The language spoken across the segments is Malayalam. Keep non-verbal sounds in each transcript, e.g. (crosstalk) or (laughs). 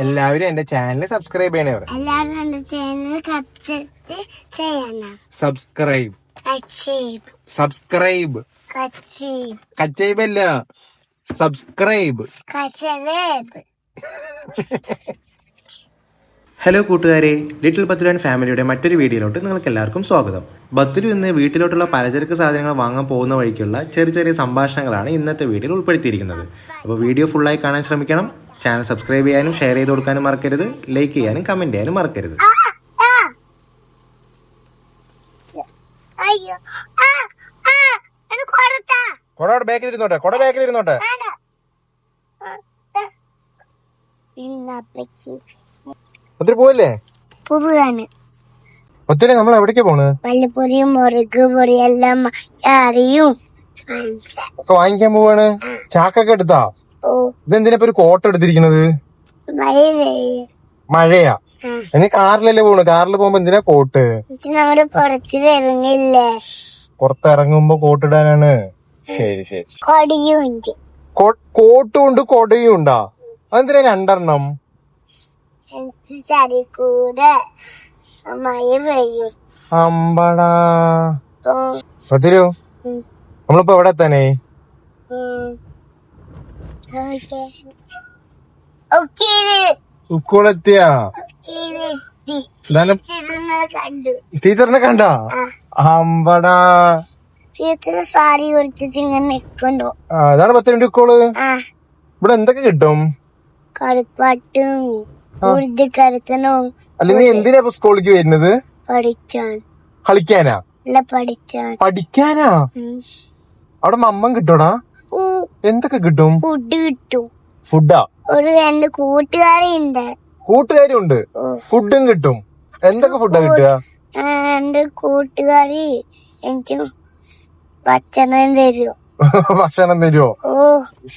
എല്ലാവരും എന്റെ ചാനൽ സബ്സ്ക്രൈബ് ചെയ്യണേ എല്ലാവരും എന്റെ ചാനൽ സബ്സ്ക്രൈബ് ചെയ്യണം. സബ്സ്ക്രൈബ് കച്ചീബ്. സബ്സ്ക്രൈബ് കച്ചീബ്. അല്ല സബ്സ്ക്രൈബ് ഹലോ കൂട്ടുകാരെ ലിറ്റിൽ ബത്തുലു ആൻഡ് ഫാമിലിയുടെ മറ്റൊരു വീഡിയോയിലോട്ട് നിങ്ങൾക്ക് എല്ലാവർക്കും സ്വാഗതം. ബത്തുലു ഇന്ന് വീട്ടിലോട്ടുള്ള പലചരക്ക് സാധനങ്ങൾ വാങ്ങാൻ പോകുന്ന വഴിക്കുള്ള ചെറിയ ചെറിയ സംഭാഷണങ്ങളാണ് ഇന്നത്തെ വീഡിയോയിൽ ഉൾപ്പെടുത്തിയിരിക്കുന്നത്. അപ്പോൾ വീഡിയോ ഫുള്ളായി കാണാൻ ശ്രമിക്കണം. ചാനൽ സബ്സ്ക്രൈബ് ചെയ്യാനും ഷെയർ ചെയ്ത് കൊടുക്കാനും മറക്കരുത്. ലൈക്ക് ചെയ്യാനും കമന്റ് ചെയ്യാനും മറക്കരുത്. അയ്യോ. ആ ആ. അത് കൊടുത്താ. കൊട ബാക്കിൽ ഇരുന്നോട്ടെ കൊട ബാക്കിൽ ഇരുന്നോട്ടെ ഒത്തിരി പോവല്ലേ? പൂവാണ്. ഒത്തിരി നമ്മൾ എവിടേക്ക് പോണ്? പള്ളിപ്പൊടിയും മുറുക്ക് പൊടിയും എല്ലാം അറിയും. ഒക്കെ വാങ്ങിക്കാൻ പോവാണ്? ചാക്കൊക്കെ എടുത്താ? ഇതെന്തിനാ ഇപ്പൊ ഒരു കോട്ട് എടുത്തിരിക്കുന്നത്? മഴ മഴയാ. ഇനി കാറിലല്ലേ പോണു? കാറിൽ പോകുമ്പോ എന്തിനാ കോട്ട്? പുറത്തിൽ ഇറങ്ങില്ലേ? പുറത്തിറങ്ങുമ്പോ കോട്ട് ഇടാനാണ്. ശരി ശരി. കൊടിയും ഉണ്ട്. കോട്ടും ഉണ്ട് കൊടിയും ഉണ്ടാ? അതെന്തിനാ രണ്ടെണ്ണം? മഴ പെയ്യും. അമ്പടാ. ഉം. നമ്മളിപ്പോ എവിടെ എത്താനേ സ്കൂളെത്തിയ ടീച്ചറിനെ കണ്ടു. അമ്പടാ. ടീച്ചർ സാരി കൊടുത്തിട്ട് ഇങ്ങനെ നിക്കണ്ടോ അതാണ് പത്ത് മിനിറ്റ് കോൾ ഇവിടെ എന്തൊക്കെ കിട്ടും? കളിപ്പാട്ടും ഉറുദു കരുത്തനും അല്ല നീ എന്തിനാ സ്കൂളിലേക്ക് വരുന്നത്? പഠിക്കാൻ. കളിക്കാനാ? അല്ല പഠിക്കാൻ. പഠിക്കാനാ. അവിടെ മമ്മം കിട്ടോടാ? എന്തൊക്കെ കിട്ടും? ഫുഡ് കിട്ടും. ഫുഡാ? ഒരു രണ്ട് കൂട്ടുകാരുണ്ട് കൂട്ടുകാരി ഉണ്ട് ഫുഡും കിട്ടും. എന്തൊക്കെ ഫുഡാ കിട്ടുക? രണ്ട് കൂട്ടുകാരി എനിക്ക് ഭക്ഷണം തരും (laughs) ഭക്ഷണം തരുമോ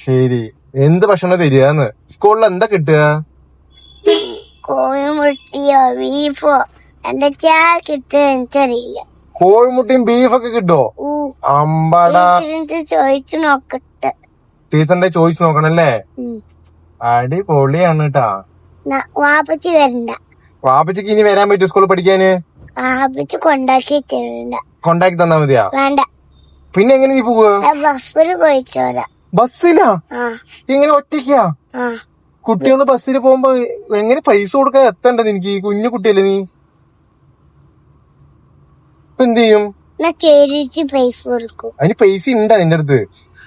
ശരി. എന്ത് ഭക്ഷണം തരികന്ന് സ്കൂളിൽ എന്താ കിട്ടുക? കോഴിമുട്ടിയോ ബീഫോ? എന്റെ ചാ കിട്ടുക എനിക്കറിയില്ല. കോഴിമുട്ടിയും ബീഫൊക്കെ കിട്ടുമോ അമ്പടാ. ചോദിച്ചു നോക്കട്ടെ. ടീച്ചറിന്റെ ചോയ്സ് നോക്കണല്ലേ? അടി അടിപൊളിയാണ് കേട്ടാ വാപ്പച്ചി വരണ്ട. വാപ്പച്ചിക്ക് ഇനി വരാൻ പറ്റും സ്കൂളിൽ പഠിക്കാന്? വാപ്പച്ചി കൊണ്ടാക്കി തരണ്ട കൊണ്ടാക്കി തന്നാ മതിയാ? വേണ്ട. പിന്നെ എങ്ങനെ നീ പോവുക ബസ്സിൽ പോയിച്ചോരാ ബസ്സിലാ? ഇങ്ങനെ ഒറ്റയ്ക്കാ? കുട്ടികൾ ബസ്സിൽ പോകുമ്പോ എങ്ങനെ പൈസ കൊടുക്കാൻ എത്തണ്ടത് എനിക്ക്? കുഞ്ഞു കുട്ടിയല്ലേ നീ? എന്ത് ചെയ്യും? അതിന് പൈസ ഉണ്ടാ നിന്റെ അടുത്ത്.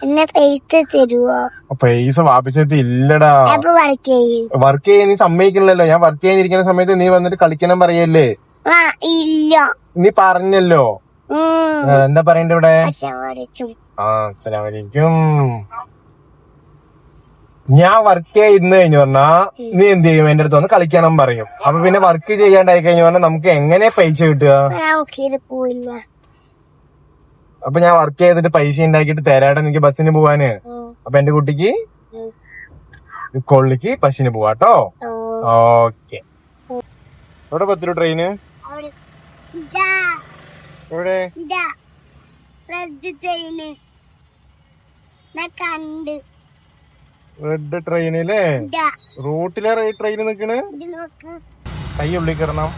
എന്നെ പൈസ തരുവോ? പൈസ വാപ്പിച്ചത് ഇല്ലടാ. അപ്പൊ വർക്ക് ചെയ്യും. വർക്ക് ചെയ്യാൻ നീ സമ്മതിക്കണല്ലോ ഞാൻ വർക്ക് ചെയ്യാനിരിക്കുന്ന സമയത്ത് നീ വന്നിട്ട് കളിക്കണം പറയല്ലേ? ഇല്ല. നീ പറഞ്ഞല്ലോ. എന്താ പറയണ്ട ഇവിടെ? ആ അസ്സലാമലൈക്കും ഞാൻ വർക്ക് ചെയ്യുന്ന കഴിഞ്ഞു പറഞ്ഞാ നീ എന്ത് ചെയ്യും? എന്റെ അടുത്ത് വന്ന് കളിക്കണം പറയും. അപ്പൊ പിന്നെ വർക്ക് ചെയ്യാണ്ടായി കഴിഞ്ഞു പറഞ്ഞാൽ നമുക്ക് എങ്ങനെ പൈസ കിട്ടുക? അപ്പൊ ഞാൻ വർക്ക് ചെയ്തിട്ട് പൈസ ഉണ്ടാക്കിയിട്ട് തരാട്ടെ എനിക്ക് ബസ്സിന് പോവാന്. അപ്പൊ എന്റെ കുട്ടിക്ക് കൊള്ളിക്ക് ബസ്സിന് പോവാട്ടോ. ഓക്കെ. എവിടെ പത്തിരു ട്രെയിന് എവിടെ? റെഡ് ട്രെയിന് ഞാൻ കണ്ട്. റെഡ് ട്രെയിനില്ലേ റൂട്ടിലെ ട്രെയിൻ നിക്കണ്? കൈ ഉള്ളിൽ കയറണം